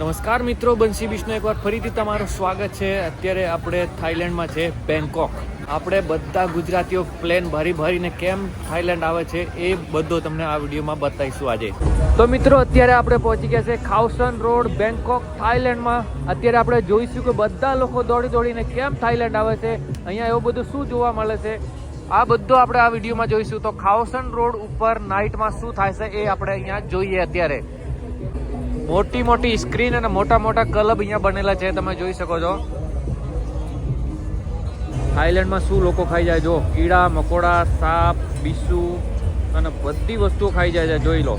નમસ્કાર મિત્રો, બંસી બીચનું એકવાર ફરીથી તમારું સ્વાગત છે. અત્યારે આપણે થાઈલેન્ડમાં છે બેંકોક. આપણે બધા ગુજરાતીઓ પ્લેન ભરી ભરીને કેમ થાઈલેન્ડ આવે છે એ બધો તમને આ વિડીયોમાં બતાવીશું આજે. તો મિત્રો, અત્યારે આપણે પહોંચી ગયા છે ખાઉસન રોડ, બેંકોક થાઈલેન્ડમાં અત્યારે આપણે જોઈશું કે બધા લોકો દોડી દોડીને કેમ થાઈલેન્ડ આવે છે. અહીંયા એવું બધું શું જોવા મળે છે? આ બધું આપણે આ વિડીયોમાં જોઈશું. તો ખાઉસન રોડ ઉપર નાઇટમાં શું થાય છે એ આપણે અહીંયા જોઈએ અત્યારે. મોટી મોટી સ્ક્રીન અને મોટા મોટા ક્લબ અહીંયા બનેલા છે, તમે જોઈ શકો છો. થાઈલેન્ડમાં શું લોકો ખાઈ જાય જો? કીડા, મકોડા, સાપ, બીસુ અને બધી વસ્તુઓ ખાઈ જાય છે, જોઈ લો.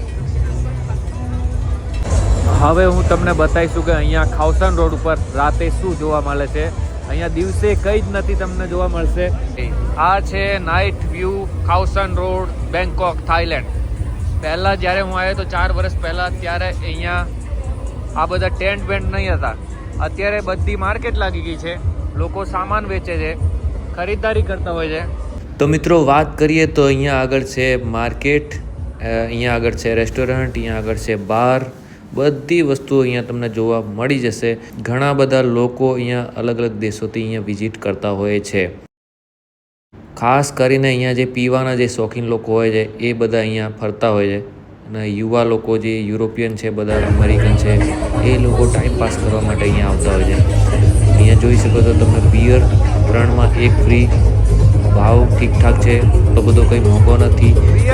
હવે હું તમને બતાવીશું કે અહીંયા ખાવસાન રોડ ઉપર રાતે શું જોવા મળે છે. અહીંયા દિવસે કંઈ જ નથી તમને જોવા મળશે. આ છે night view Khao San road Bangkok Thailand પહેલાં જ્યારે હું આવ્યો તો ચાર વર્ષ પહેલાં ત્યારે અહીંયા આ બધા ટેન્ટ બેન્ટ નહીં હતા. અત્યારે બધી માર્કેટ લાગી ગઈ છે. લોકો સામાન વેચે છે, ખરીદદારી કરતા હોય છે. તો મિત્રો, વાત કરીએ તો અહીંયા આગળ છે માર્કેટ અહીંયા આગળ છે રેસ્ટોરન્ટ, અહીંયા આગળ છે બાર. બધી વસ્તુઓ અહીંયા તમને જોવા મળી જશે. ઘણા બધા લોકો અહીંયા અલગ અલગ દેશોથી અહીંયા વિઝિટ કરતા હોય છે. ખાસ કરીને અહીંયા જે પીવાના જે શોખીન લોકો હોય છે, એ બધા અહીંયા ફરતા હોય છે. અને યુવા લોકો જે યુરોપિયન છે, બધા અમેરિકન છે, એ લોકો ટાઈમ પાસ કરવા માટે અહીંયા આવતા હોય છે. અહીંયા જોઈ શકો છો તમે બિયર ત્રણમાં એક ફ્રી ભાવ ઠીકઠાક છે. તો બધો કંઈ મોંઘો નથી.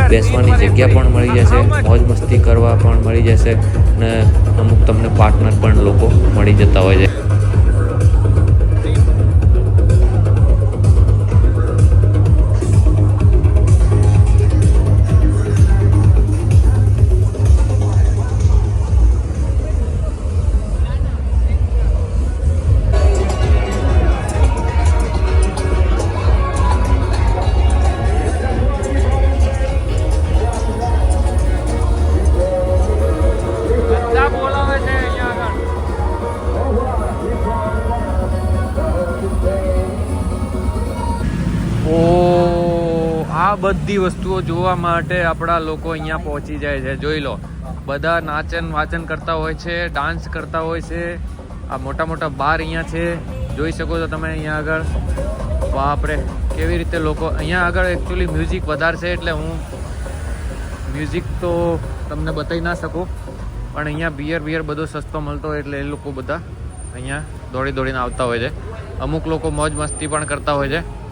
બેસવાની જગ્યા પણ મળી જશે, મોજ મસ્તી કરવા પણ મળી જશે અને અમુક તમને પાર્ટનર પણ લોકો મળી જતા હોય છે. આ બધી વસ્તુઓ જોવા માટે આપણા લોકો અહીંયા પહોંચી જાય છે. જોઈ લો. બધા નાચન વાચન કરતા હોય છે ડાન્સ કરતા હોય છે. આ મોટા મોટા બાર અહીંયા છે. જોઈ શકો છો તમે અહીંયા આગળ. બાપરે, કેવી રીતે લોકો અહીંયા આગળ એકચ્યુઅલી મ્યુઝિક વધારે છે એટલે હું મ્યુઝિક તો તમને બતાવી ના શકું. પણ અહીંયા બિયર બિયર બધો સસ્તો મળતો હોય એટલે એ લોકો બધા અહીંયા દોડી દોડીને આવતા હોય છે. અમુક લોકો મોજ મસ્તી પણ કરતા હોય છે.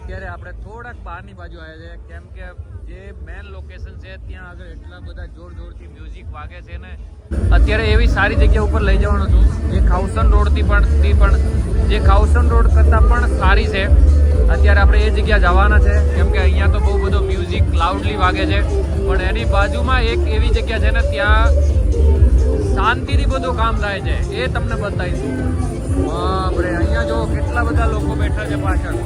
અત્યારે આપણે થોડાક બહારની બાજુ આવ્યા છે, કેમ કે જે મેન લોકેશન છે, ત્યાં આગળ એટલા બધા જોર જોરથી મ્યુઝિક વાગે છે ને. અત્યારે એવી સારી જગ્યા ઉપર લઈ જવાનું છું. જે ખાઉસન રોડથી પણ પણ જે ખાઉસન રોડ કરતાં પણ સારી છે. અત્યારે આપણે એ જગ્યા જવાના છે, કેમ કે અહીંયા તો બહુ બધો મ્યુઝિક લાઉડલી વાગે છે. પણ એની બાજુમાં એક એવી જગ્યા છે ને, ત્યાં શાંતિથી બધું કામ થાય છે. એ તમને બતાવીશું. બાપરે અહીંયા જો કેટલા બધા લોકો બેઠા છે પાછળ.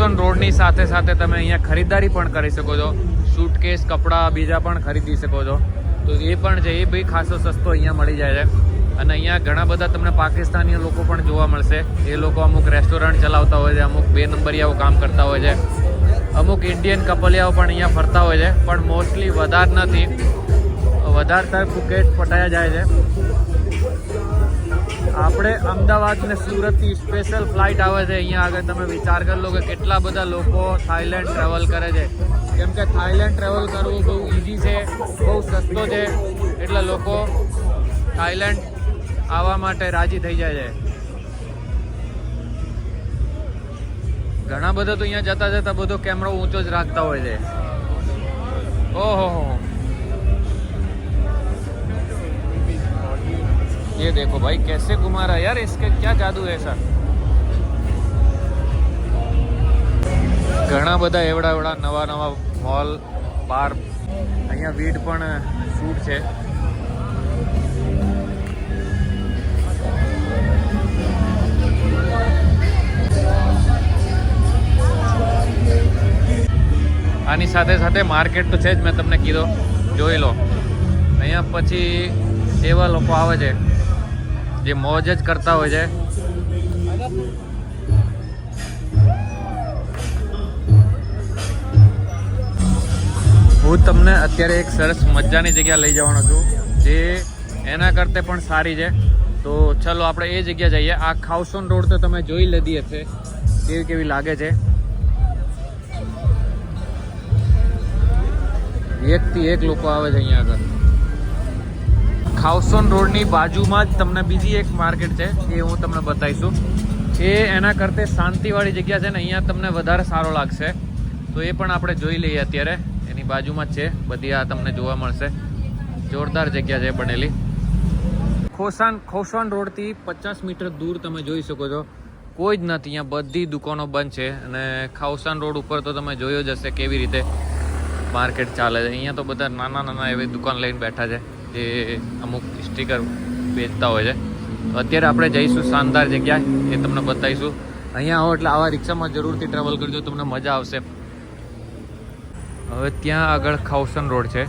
આ રોડની સાથે સાથે તમે અહીંયા ખરીદારી પણ કરી શકો છો. સૂટકેસ, કપડાં, બીજા પણ ખરીદી શકો છો. તો એ પણ છે, એ બી ખાસો સસ્તો અહીંયા મળી જાય છે. અને અહીંયા ઘણા બધા તમને પાકિસ્તાની લોકો પણ જોવા મળશે. એ લોકો અમુક રેસ્ટોરન્ટ ચલાવતા હોય છે, અમુક બે નંબરિયાઓ કામ કરતા હોય છે. અમુક ઇન્ડિયન કપલિયાઓ પણ અહીંયા ફરતા હોય છે. પણ મોસ્ટલી વધારે નથી. વધારતા ફુકેટ પટાયા જાય છે. આપણે અમદાવાદ ને સુરતથી સ્પેશિયલ ફ્લાઇટ આવે છે. અહીંયા આગળ તમે વિચાર કરી લો કે કેટલા બધા લોકો થાઈલેન્ડ ટ્રાવેલ કરે છે. કેમ કે થાઈલેન્ડ ટ્રાવેલ કરવું બહુ ઇઝી છે, બહુ સસ્તો છે, એટલે લોકો થાઈલેન્ડ આવવા માટે રાજી થઈ જાય છે. ઘણા બધા તો અહીંયા જતા જતા બધો કેમેરો ઊંચો જ રાખતા હોય છે. ઓહો ये देखो भाई कैसे घुमा रहा है यार इसके क्या जादू है ऐसा ઘણા બધા એવડા એવડા નવા નવા મોલ બાર અહીંયા વીડ પણ શૂટ છે આની સાથે સાથે માર્કેટ તો છે જ મેં તમને કીધો જોઈ લો અહીંયા પછી એવા લોકો આવે છે જે મોજ જ કરતા હોય છે. હું તમને અત્યારે એક સરસ મજાની જગ્યા લઈ જવાનો છું, જે એના કરતે પણ સારી છે. તો ચલો આપણે એ જગ્યા જઈએ. આ ખાઉસોન રોડ તો તમે જોઈ લીધી હશે. કેવી કેવી લાગે છે. એકથી એક લોકો આવે છે અહીંયા આગળ. ખાવસોન રોડની બાજુમાં જ તમને બીજી એક માર્કેટ છે, એ હું તમને બતાવીશું. એ એના કરતે શાંતિવાળી જગ્યા છે ને, અહીંયા તમને વધારે સારો લાગશે. તો એ પણ આપણે જોઈ લઈએ અત્યારે. એની બાજુમાં જ છે, બધી આ તમને જોવા મળશે. જોરદાર જગ્યા છે બનેલી. ખોસાન ખોસાન રોડથી પચાસ મીટર દૂર તમે જોઈ શકો છો. કોઈ જ નથી, અહીંયા બધી દુકાનો બંધ છે અને ખાઉસાન રોડ ઉપર તો તમે જોયો જ હશે કેવી રીતે માર્કેટ ચાલે છે. અહીંયા તો બધા નાના નાના એવી દુકાન લઈને બેઠા છે. જે અમુક સ્ટીકર વેચતા હોય છે. તો અત્યારે આપણે જઈશું શાનદાર જગ્યા એ તમને બતાવીશું. અહીંયા આવો એટલે આવા રિક્ષામાં જરૂરથી ટ્રાવેલ કરજો, તમને મજા આવશે. હવે ત્યાં આગળ ખાઉસન રોડ છે.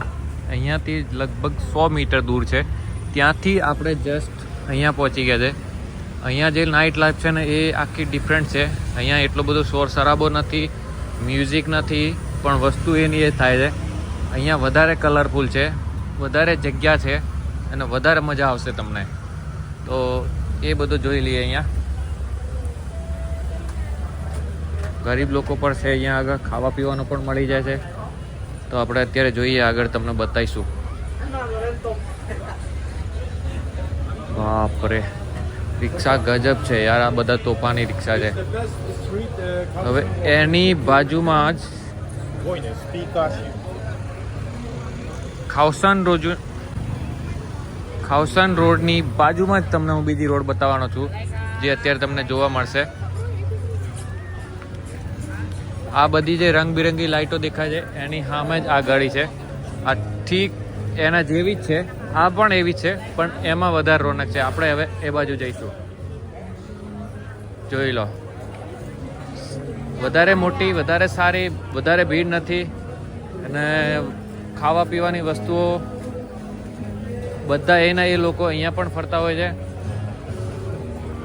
અહીંયાથી લગભગ સો મીટર દૂર છે. ત્યાંથી આપણે જસ્ટ અહીંયા પહોંચી ગયા છે. અહીંયા જે નાઇટ લાઈફ છે ને, એ આખી ડિફરન્ટ છે. અહીંયા એટલો બધો શોર શરાબો નથી મ્યુઝિક નથી, પણ વસ્તુ એની એ થાય છે. અહીંયા વધારે કલરફુલ છે. વધારે જગ્યા છે અને વધારે મજા આવશે તમને. તો એ બધું જોઈ લઈએ અહીંયા. ગરીબ લોકો પણ છે અહીંયા આગળ, ખાવા પીવાનું પણ મળી જાય છે. તો આપણે અત્યારે જોઈએ આગળ તમને બતાવીશું. બાપરે, રિક્ષા ગજબ છે યાર, આ બધા તોફાની રિક્ષા છે. હવે એની બાજુમાં જ ખાવસન રોજ ખાવસાન રોડની બાજુમાં જ તમને હું બીજી રોડ બતાવવાનો છું, જે અત્યારે તમને જોવા મળશે. આ બધી જે રંગબેરંગી લાઈટો દેખાય છે, એની સામે જ આ ગાડી છે. આ ઠીક એના જેવી જ છે, આ પણ એવી છે, પણ એમાં વધારે રોનક છે. આપણે હવે એ બાજુ જઈશું. જોઈ લો. વધારે મોટી, વધારે સારી, વધારે ભીડ નથી. અને ખાવા પીવાની વસ્તુઓ બધા એના એ લોકો અહીંયા પણ ફરતા હોય છે.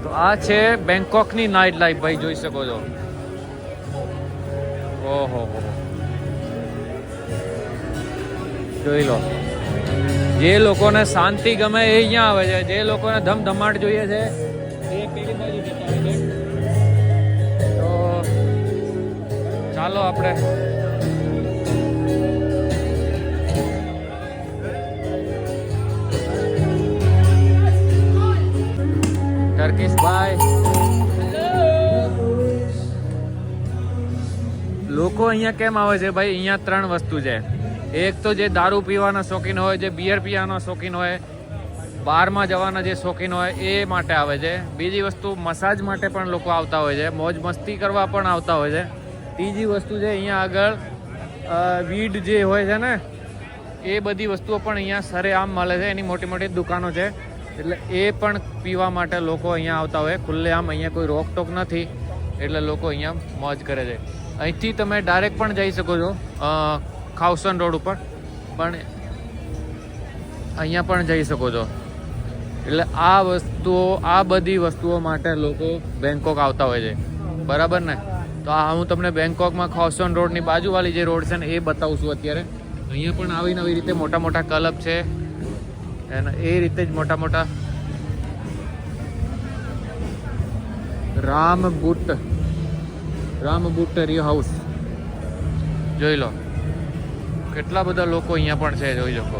તો આ છે બેંકોકની નાઇટ લાઈફ, ભાઈ, જોઈ શકો છો. ઓહો, હો જોઈ લો. જે લોકોને શાંતિ ગમે એ અહીંયા આવે છે. જે લોકોને ધમધમાટ જોઈએ છે છે તો ચાલો આપણે ભાઈ લોકો અહીંયા કેમ આવે છે? ભાઈ, અહીંયા ત્રણ વસ્તુ છે. એક તો જે દારૂ પીવાના શોખીન હોય, જે બિયર પીવાના શોખીન હોય, બારમાં જવાના જે શોખીન હોય, એ માટે આવે છે. બીજી વસ્તુ, મસાજ માટે પણ લોકો આવતા હોય છે. મોજ મસ્તી કરવા પણ આવતા હોય છે. ત્રીજી વસ્તુ છે, અહીંયા આગળ વીડ જે હોય છે ને, એ બધી વસ્તુઓ પણ અહીંયા સરેઆમ મળે છે. એની મોટી મોટી દુકાનો છે. એટલે એ પણ પીવા માટે લોકો અહીંયા આવતા હોય. ખુલ્લેઆમ અહીંયા કોઈ રોકટોક નથી, એટલે લોકો અહીંયા મોજ કરે છે. અહીંથી તમે ડાયરેક્ટ પણ જઈ શકો છો ખાઉસન રોડ ઉપર. પણ અહીંયા પણ જઈ શકો છો. એટલે આ વસ્તુઓ, આ બધી વસ્તુઓ માટે લોકો બેંકોક આવતા હોય છે. બરાબર ને? તો આ હું તમને બેંકોકમાં ખાઉસન રોડની બાજુવાળી જે રોડ છે ને, એ બતાવું છું અત્યારે. અહીંયા પણ આવી નવી રીતે મોટા મોટા ક્લબ છે. અને એ રીતે જ મોટા મોટા Rambuttri Rambuttri house. જોઈ લો. કેટલા બધા લોકો અહીંયા પણ છે, જોઈ શકો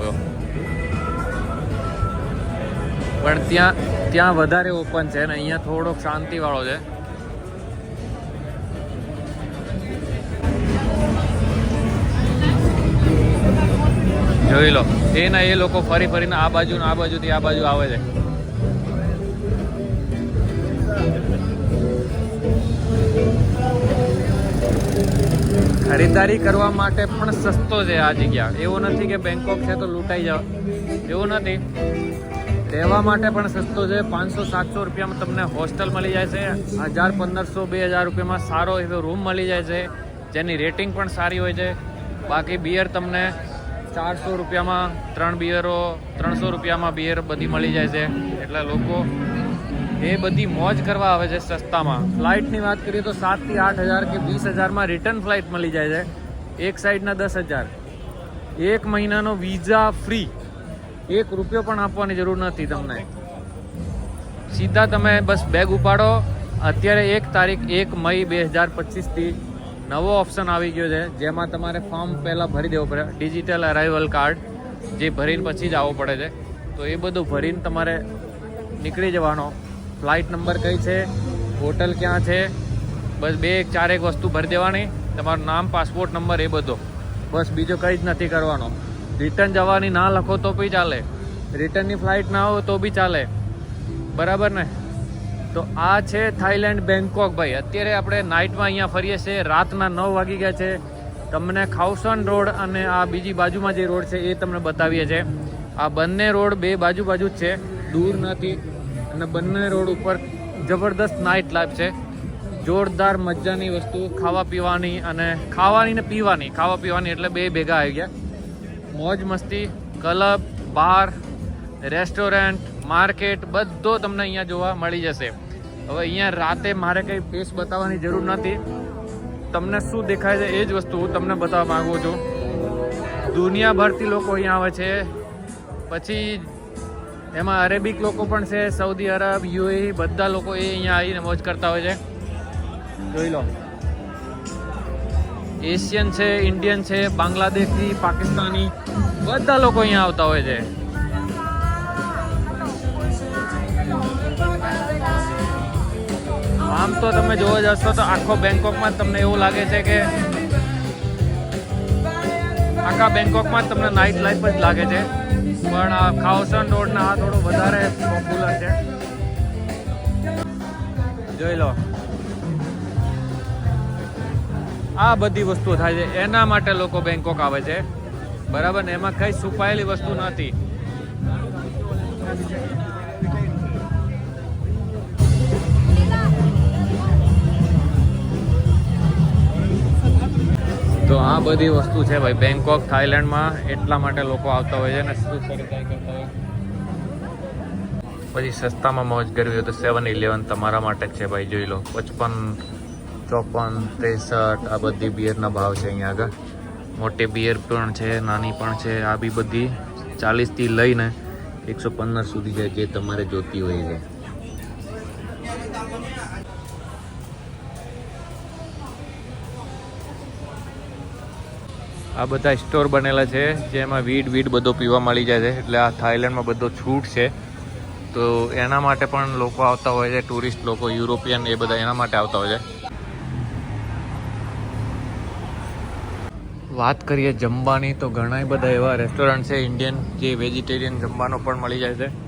પણ ત્યાં ત્યાં વધારે ઓપન છે ને, અહીંયા થોડોક શાંતિવાળો છે. જોઈ લો. એના એ લોકો ફરી ફરીને આ બાજુ આ બાજુથી આ બાજુ આવે છે. ખરીદારી કરવા માટે પણ સસ્તો છે આ જગ્યા. એવું નથી કે બેંકોક છે તો લૂંટાઈ જાવ એવું નથી. રહેવા માટે પણ સસ્તો છે. પાંચસો, સાતસો રૂપિયામાં તમને હોસ્ટેલ મળી જાય છે. હજાર, પંદરસો, બે હજાર રૂપિયામાં સારો એવો રૂમ મળી જાય છે. જેની રેટિંગ પણ સારી હોય છે. બાકી બિયર તમને ચારસો રૂપિયામાં ત્રણ બિયરો ત્રણસો રૂપિયામાં બિયર બધી મળી જાય છે. એટલે લોકો એ બધી મોજ કરવા આવે છે સસ્તામાં. ફ્લાઇટની વાત કરીએ તો સાતથી આઠ હજાર કે વીસ હજારમાં રિટર્ન ફ્લાઇટ મળી જાય છે. એક સાઈડના દસ હજાર. એક મહિનાનો વિઝા ફ્રી એક રૂપિયો પણ આપવાની જરૂર નથી તમને. સીધા તમે બસ બેગ ઉપાડો. અત્યારે એક તારીખ એક મઈ બે હજાર પચીસથી નવો ઓપ્શન આવી ગયો છે, જેમાં તમારે ફોર્મ પહેલાં ભરી દેવું પડે. ડિજિટલ અરાઇવલ કાર્ડ જે ભરીને પછી જ આવવો પડે છે. તો એ બધું ભરીને તમારે નીકળી જવાનો. ફ્લાઇટ નંબર કઈ છે? હોટલ ક્યાં છે? બસ બે એક ચાર એક વસ્તુ ભરી દેવાની. તમારું નામ પાસપોર્ટ નંબર એ બધો. બસ બીજો કંઈ જ નથી કરવાનો. રિટર્ન જવાની ના લખો તો બી ચાલે. રિટર્નની ફ્લાઇટ ના હોય તો બી ચાલે. બરાબર ને? તો આ છે થાઈલેન્ડ બેંકોક ભાઈ. અત્યારે આપણે નાઇટમાં અહીંયા ફરીએ છીએ. રાતના નવ વાગી ગયા છે. તમને ખાઉસન રોડ અને આ બીજી બાજુમાં જે રોડ છે એ તમને બતાવીએ છીએ. આ બંને રોડ બે બાજુ બાજુ જ છે. દૂર નથી. અને બંને રોડ ઉપર જબરદસ્ત નાઇટ લાઈફ છે. જોરદાર મજાની વસ્તુ ખાવા પીવાની અને ખાવાની ને પીવાની. ખાવા પીવાની એટલે બે ભેગા આવી ગયા. મોજ મસ્તી, ક્લબ, બાર, રેસ્ટોરન્ટ માર્કેટ બધો તમને અહીંયા જોવા મળી જશે. હવે અહીંયા રાતે મારે કંઈ ફેસ બતાવવાની જરૂર નથી. તમને શું દેખાય છે એ જ વસ્તુ હું તમને બતાવવા માગું છું. દુનિયાભરથી લોકો અહીંયા આવે છે. પછી એમાં અરેબિક લોકો પણ છે સૌદી અરબ યુએ બધા લોકો એ અહીંયા આવીને મોજ કરતા હોય છે. જોઈ લો. એશિયન છે, ઇન્ડિયન છે બાંગ્લાદેશી પાકિસ્તાની, બધા લોકો અહીંયા આવતા હોય છે. આમ તો તમે જોવા જશો તો આખો બેંકોકમાં તમને એવું લાગે છે કે આખા બેંકોકમાં તમને નાઇટ લાઈફ જ લાગે છે. પણ આ ખાવસન રોડના આ થોડું વધારે પોપ્યુલર છે. જોઈ લો. આ બધી વસ્તુ થાય છે. એના માટે લોકો બેંકોક આવે છે. બરાબર ને? એમાં કઈ છુપાયેલી વસ્તુ નથી. તો આ બધી વસ્તુ છે ભાઈ બેંકોક થાઈલેન્ડમાં એટલા માટે લોકો આવતા હોય છે ને શું કરતા પછી સસ્તામાં મોજ કરવી હોય તો સેવન ઇલેવન તમારા માટે જ છે ભાઈ, જોઈ લો. પચપન, ચોપન, ત્રેસઠ, આ બધી બિયરના ભાવ છે અહીંયા આગળ. મોટી બિયર પણ છે, નાની પણ છે, આ બી બધી ચાલીસથી લઈને એકસો પંદર સુધી છે જે તમારે જોતી હોય છે. આ બધા સ્ટોર બનેલા છે, જેમાં વીડ વીડ બધો પીવા મળી જાય છે. એટલે આ થાઈલેન્ડમાં બધો છૂટ છે. તો એના માટે પણ લોકો આવતા હોય છે, ટુરિસ્ટ લોકો, યુરોપિયન એ બધા એના માટે આવતા હોય છે. વાત કરીએ જમવાની, તો ઘણા બધા એવા રેસ્ટોરન્ટ છે ઇન્ડિયન જે વેજીટેરિયન જમવાનો પણ મળી જાય છે.